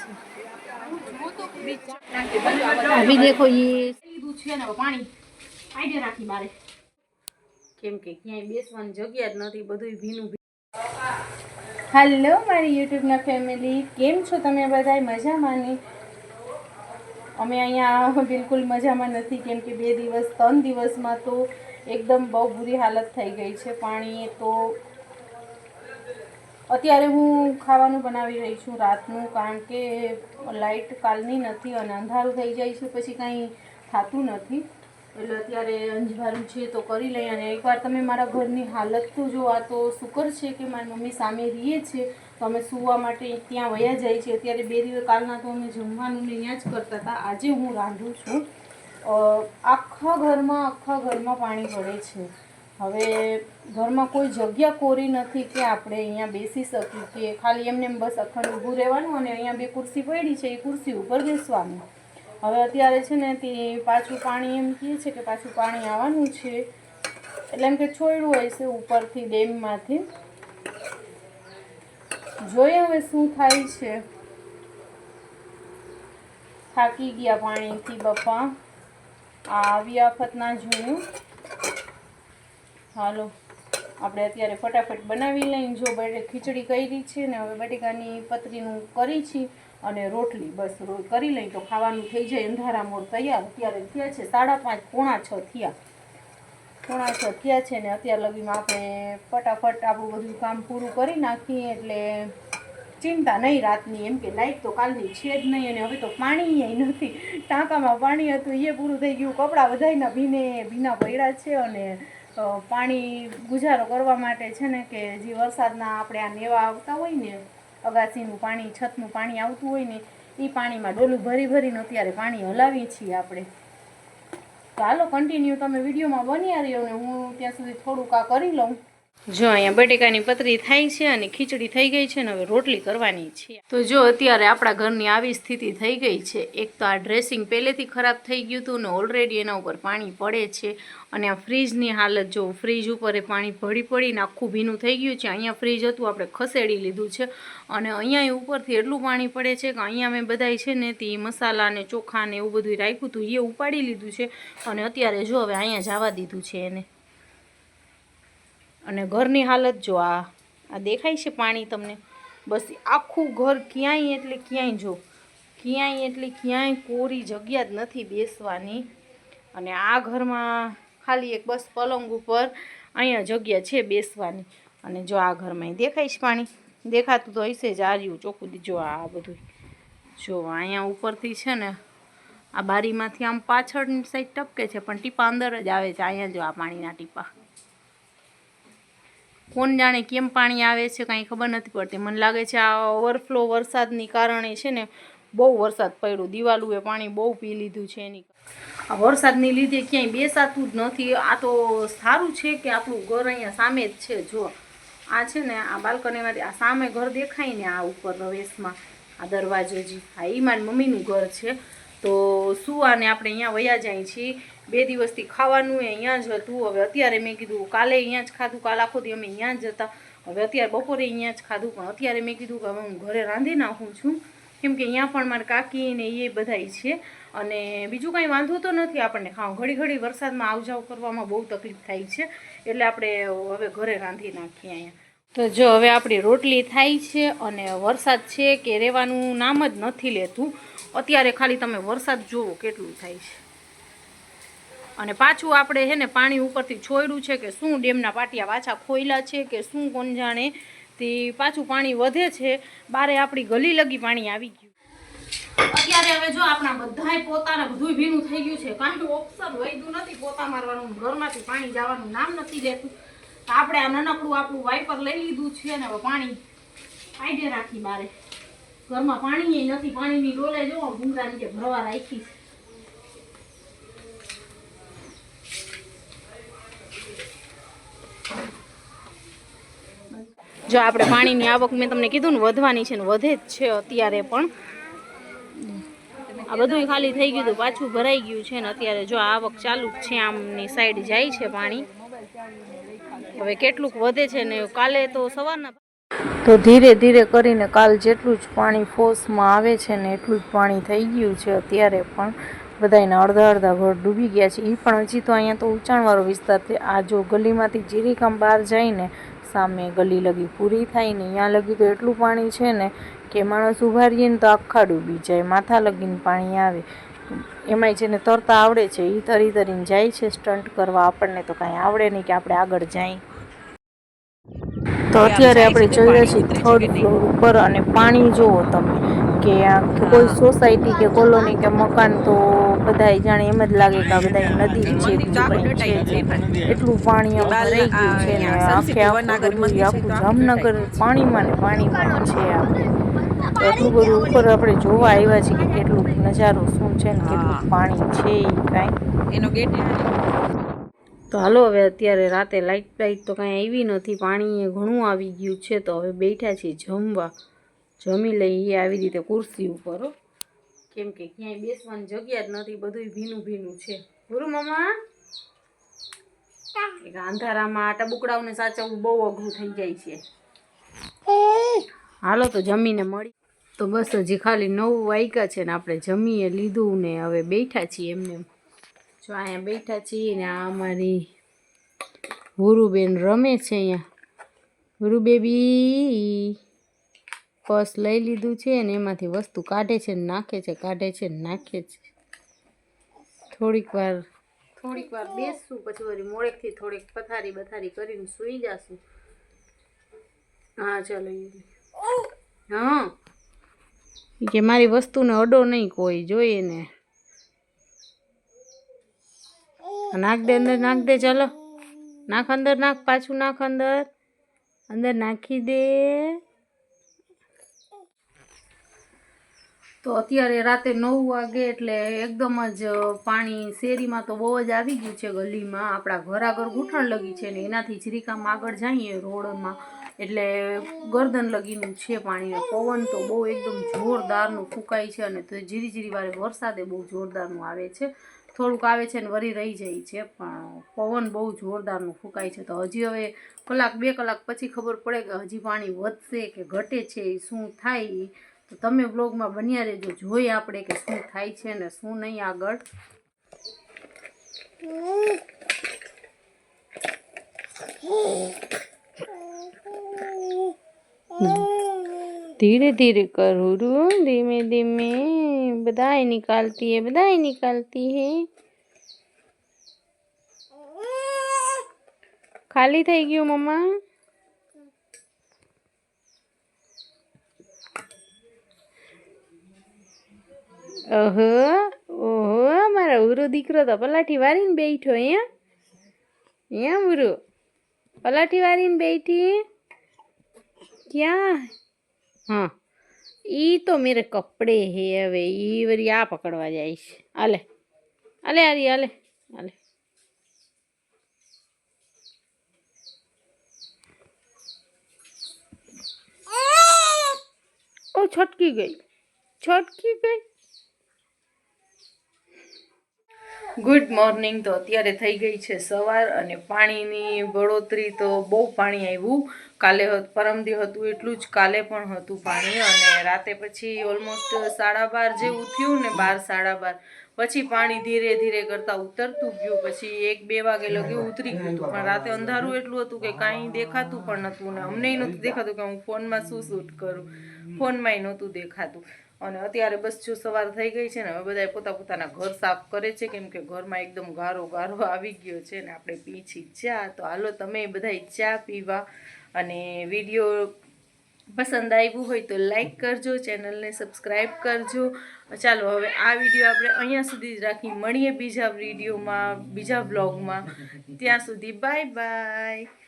છે. અભી દેખો યે હેલો મારી. યુટ્યુબના ફેમિલી કેમ છો તમે બધા મજામાં ને? અમે અહીંયા બિલકુલ મજામાં નથી કેમ કે બે દિવસ ત્રણ દિવસમાં તો એકદમ બહુ બુરી હાલત થઈ ગઈ છે. પાણી તો અત્યારે હું ખાવાનું બનાવી રહી છું રાતનું, કારણ કે લાઇટ કાલની નથી અને અંધારું થઈ જાય છે, પછી કાંઈ થતું નથી. એટલે અત્યારે અંજવાળું છે તો કરી લઈએ અને એકવાર તમે મારા ઘરની હાલત તો જો આ તો શુકર છે કે મારી મમ્મી સામે રહીએ છે. તો અમે સૂવા માટે ત્યાં વયા જાય છે. અત્યારે બે દિવસ કાલના તો અમે જમવાનું ને અહીંયા જ કરતા હતા. આજે હું રાંધું છું. આખા ઘરમાં આખા ઘરમાં પાણી પડે છે. હવે ઘરમાં કોઈ જગ્યા કોરી નથી કે આપણે અહીંયા બેસી શકીએ કે ખાલી એમને એમ બસ અખંડ ઊભું રહેવાનું અને અહીંયા બે ખુરશી પડી છે, એ ખુરશી ઉપર બેસવાનું. હવે અત્યારે છે ને તે પાછું પાણી એમ કહે છે કે પાછું પાણી આવવાનું છે. એટલે એમ કે છોડ્યું હોય છે ઉપરથી ડેમમાંથી. જોઈએ હવે શું થાય છે. થાકી ગયા પાણીથી બપ્પા આવી આફત ના જોયું. હાલો. આપણે અત્યારે ફટાફટ બનાવી લઈને જો બટે ખીચડી કરી છે ને હવે બટેકાની પતરીનું કરી છે અને રોટલી બસ કરી લઈ તો ખાવાનું થઈ જાય અંધારા મોર તૈયાર. અત્યારે થયા છે સાડા પાંચ, પોણા છ થયા. પોણા છ થયા છે ને અત્યાર લગીમાં આપણે ફટાફટ આપણું બધું કામ પૂરું કરી નાખીએ એટલે ચિંતા નહીં રાતની, એમ કે લાઈટ તો કાલની છે જ નહીં અને હવે તો પાણી નથી. ટાંકામાં પાણી હતું એ પૂરું થઈ ગયું, કપડાં બધાના ભીને ભીના પડ્યા છે અને પાણી ગુજારો કરવા માટે છે ને કે જે વરસાદના આપણે આ નેવા આવતા હોય ને, અગાસીનું પાણી, છતનું પાણી આવતું હોય ને એ પાણીમાં ડોલું ભરી ભરીને અત્યારે પાણી હલાવીએ છીએ આપણે. તો હાલો કન્ટિન્યુ તમે વિડીયોમાં બન્યા રહ્યો ને હું ત્યાં સુધી થોડુંક આ કરી લઉં. જો અહીંયા બટેકાની પતરી થાય છે અને ખીચડી થઈ ગઈ છે ને હવે રોટલી કરવાની છે. તો જો અત્યારે આપણા ઘરની આવી સ્થિતિ થઈ ગઈ છે, એક તો આ ડ્રેસિંગ પહેલેથી ખરાબ થઈ ગયું હતું ને ઓલરેડી એના ઉપર પાણી પડે છે અને આ ફ્રીજની હાલત, જો ફ્રીજ ઉપર પાણી ભળી પડીને આખું ભીનું થઈ ગયું છે, અહીંયા ફ્રીજ હતું, આપણે ખસેડી લીધું છે અને અહીંયા ઉપરથી એટલું પાણી પડે છે કે અહીંયા મેં બધાય છે ને તે મસાલા ને ચોખા ને એવું બધું રાખ્યું હતું, એ ઉપાડી લીધું છે અને અત્યારે જો હવે અહીંયા જવા દીધું છે એને. અને ઘરની હાલત જો આ આ દેખાય છે પાણી તમને? બસ આખું ઘર ક્યાંય એટલે ક્યાંય જો ક્યાંય એટલે ક્યાંય કોરી જગ્યા જ નથી બેસવાની. અને આ ઘરમાં ખાલી એક બસ પલંગ ઉપર અહીંયા જગ્યા છે બેસવાની. અને જો આ ઘરમાં દેખાય છે પાણી? દેખાતું તો હશે જ આર્યું ચોખ્ખું જો આ બધું જો અહીંયા ઉપરથી છે ને, આ બારીમાંથી આમ પાછળની સાઈડ ટપકે છે, પણ ટીપા અંદર જ આવે છે. અહીંયા જો આ પાણીના ટીપા. કોણ જાણે કેમ પાણી આવે છે કાંઈ ખબર નથી પડતી. મને લાગે છે આ ઓવરફ્લો વરસાદની કારણે છે ને બહુ વરસાદ પડ્યો. દિવાલુએ પાણી બહુ પી લીધું છે એની. આ વરસાદની લીધે ક્યાંય બેસાતું જ નથી. આ તો સારું છે કે આપણું ઘર અહીંયા સામે જ છે. જો, આ છે ને, આ બાલ્કનીમાંથી આ સામે ઘર દેખાય ને આ ઉપર રવેશમાં, આ દરવાજો જી હા એ મારી મમ્મીનું ઘર છે. તો શું આને આપણે અહીંયા વયા જાય છીએ? બે દિવસથી ખાવાનું અહીંયા જ હતું. હવે અત્યારે મેં કીધું, કાલે અહીંયા જ ખાધું, કાલ આખો દી અમે અહીંયા જ હતા. હવે અત્યારે બપોરે અહીંયા જ ખાધું. પણ અત્યારે મેં કીધું કે હવે હું ઘરે રાંધી નાખું છું. કેમ કે અહીંયા પણ મારા કાકી ને એ બધાય છે. અને બીજું કાંઈ વાંધો તો નથી આપણને. ખાવા ઘડી ઘડી વરસાદમાં આવ જાવ કરવામાં બહુ તકલીફ થાય છે. એટલે આપણે હવે ઘરે રાંધી નાખીએ અહીંયા. તો જો હવે આપણી રોટલી થાય છે અને વરસાદ છે કે રહેવાનું નામ જ નથી લેતું, અત્યારે ખાલી તમે વરસાદ જુઓ કેટલું થાય છે. અને પાછું આપણે છે ને પાણી ઉપરથી છોડ્યું છે કે શું ડેમના પાટિયા પાછા ખોયલા છે કે શું કોણ જાણે, તે પાછું પાણી વધે છે. બારે આપણી ગલી લગી પાણી આવી ગયું. અત્યારે હવે જો આપણા બધાય પોતાને બધું ભીનું થઈ ગયું છે. કાંઈ ઓપ્શન વધ્યું નથી પોતા મારવાનું, ઘરમાંથી પાણી જવાનું નામ નથી લેતું. આપણે આ નાનકડું આપણું વાઇપર લઈ લીધું છે ને પાણી આઈડે રાખી બારે ઘરમાં પાણી નથી, પાણીની ડોલે જો ભૂંગરા નીચે ભરવા રાખી જો આપણે પાણીની આવક મેં તમને કીધું ને, વધવાની છે ને, વધે જ છે અત્યારે પણ. આ બધું ખાલી થઈ ગયું હતું પાછું ભરાઈ ગયું છે ને, અત્યારે જો આવક ચાલુ છે, આમની સાઈડ જાય છે પાણી. હવે કેટલુંક વધે છે ને કાલે તો સવારના તો ધીરે ધીરે કરીને કાલ જેટલું જ પાણી ફોર્સમાં આવે છે ને એટલું જ પાણી થઈ ગયું છે અત્યારે પણ બધાયના અડધા અડધા ઘર ડૂબી ગયા છે. એ પણ હજી તો અહીંયા તો ઊંચાણવાળો વિસ્તાર છે. આ જો ગલીમાંથી જીરીકામ બહાર જાય ને સામે ગલી લગી પૂરી થાય ને ત્યાં લગી તો એટલું પાણી છે ને કે માણસ ઊભા રહીએ ને તો આખા ડૂબી જાય, માથા લગીને પાણી આવે. એમાંય જેને તરતા આવડે છે એ તરી તરીને જાય છે સ્ટન્ટ કરવા. આપણને તો કાંઈ આવડે નહીં કે આપણે આગળ જાય. તો અત્યારે આપણે જોઈ રહ્યા છીએ થર્ડ ફ્લોર ઉપર અને પાણી જુઓ તમે કે આ કોઈ સોસાયટી કે કોલોની કે મકાન તો બધા જાણે એમ જ લાગે કે આ બધા નદી છે. એટલું પાણી રહી ગયું છે ને આખે આખું જામનગર પાણીમાં ને પાણીમાં છે આ. એટલું બધું ઉપર આપણે જોવા આવ્યા છીએ કે કેટલું નજારો શું છે ને કેટલું પાણી છે એ કાંઈ. એનો ગેટ તો હાલો હવે અત્યારે રાતે લાઇટ લાઇટ તો કાંઈ આવી નથી પાણી ઘણું આવી ગયું છે, તો હવે બેઠા છીએ જમવા. જમી લઈએ આવી રીતે ખુરશી ઉપર. કેમ કે ક્યાંય બેસવાની જગ્યા જ નથી બધું ભીનું ભીનું છે. ગુરુ મમ્મા અંધારામાં આ ટબુકડાઓને સાચવવું બહુ અઘરું થઈ જાય છે. હાલો તો જમીને મળી. તો બસ હજી ખાલી નવું વાયકા છે ને આપણે જમીએ, લીધું ને હવે બેઠા છીએ એમને. એમ. જો અહીંયા બેઠા છીએ ને આ અમારી હુરુબેન રમે છે અહીંયા. હુરુ બેબી પર્સ લઈ લીધું છે ને એમાંથી વસ્તુ કાઢે છે ને નાખે છે કાઢે છે ને નાખે છે. થોડીક વાર થોડીક વાર બેસશું પછી વળી મોડેકથી થોડીક પથારી બથારી કરીને સૂઈ જશું. હા ચાલો હા. કે મારી વસ્તુને અડો નહીં કોઈ જોઈએ ને. નાખ દે અંદર, નાખ દે, ચાલો. નાખ અંદર, નાખ, પાછું નાખ અંદર. અંદર નાખી દે. તો અત્યારે રાતે નવ વાગે એટલે એકદમ જ પાણી શેરીમાં તો બહુ જ આવી ગયું છે ગલીમાં. આપણા ઘર આગળ ગૂંઠણ લગી છે ને એનાથી જરીકામ આગળ જઈએ રોડમાં. એટલે ગરદન લગીનું છે પાણી પવન તો બહુ એકદમ જોરદારનું ફૂંકાય છે અને તો જીરી જીરી વારે વરસાદે બહુ જોરદારનું આવે છે. થોડુંક આવે છે ને વરી રહી જાય છે, પણ પવન બહુ જોરદારનું ફૂંકાય છે. તો હજી હવે કલાક, બે કલાક પછી ખબર પડે કે હજી પાણી વધશે કે ઘટે છે શું થાય તો તમે બ્લોગમાં બન્યા રહેજો, જોઈએ આપણે કે શું થાય છે ને શું નહીં આગળ. ધીરે ધીરે કરું, ધીમે ધીમે. बधाई निकालती है बधाई निकालती है ખાલી થઈ ગયું મમ્મા ઓહો ઓહો મારા ઉરો દીકરો તો પલાઠી વારીને બેઠો અહીંયા અહીંયા ઉરો પલાઠી વારીને બેઠી क्या हाँ ઈ તો મેરે કપડે હે હવે, ઈ વરી આ પકડવા જઈશ આલે આલે આરી આલે આલે ઓ, છટકી ગઈ છટકી ગઈ. ગુડ મોર્નિંગ તો અત્યારે થઈ ગઈ છે સવાર અને પાણીની બળોતરી તો બહુ પાણી આવ્યું. કાલે પરમદી હતું, એટલું જ કાલે પણ હતું પાણી અને રાતે પછી ઓલમોસ્ટ સાડા બાર જેવું થયું ને બાર સાડા બાર. પછી પાણી ધીરે ધીરે કરતાં ઉતરતું ગયું, પછી એક બે વાગે લગે ઉતરી ગયું હતું, પણ રાતે અંધારું એટલું હતું કે કાંઈ દેખાતું પણ નહોતું ને અમને નહોતું દેખાતું કે હું ફોનમાં શું શૂટ કરું. ફોનમાંય નહોતું દેખાતું. અને અત્યારે બસ જો સવાર થઈ ગઈ છે ને, હવે બધા પોતા પોતાના ઘર સાફ કરે છે, કેમ કે ઘરમાં એકદમ ગારો ગારો આવી ગયો છે ને, આપણે પી છી ચા. તો હાલો, તમે બધા ચા પીવા અને વીડિયો પસંદ આવ્યું હોય તો લાઈક કરજો, ચેનલને સબસ્ક્રાઈબ કરજો. ચાલો, હવે આ વીડિયો આપણે અહીંયા સુધી જ રાખી, મળીએ બીજા વિડીયોમાં, બીજા બ્લોગમાં ત્યાં સુધી બાય બાય.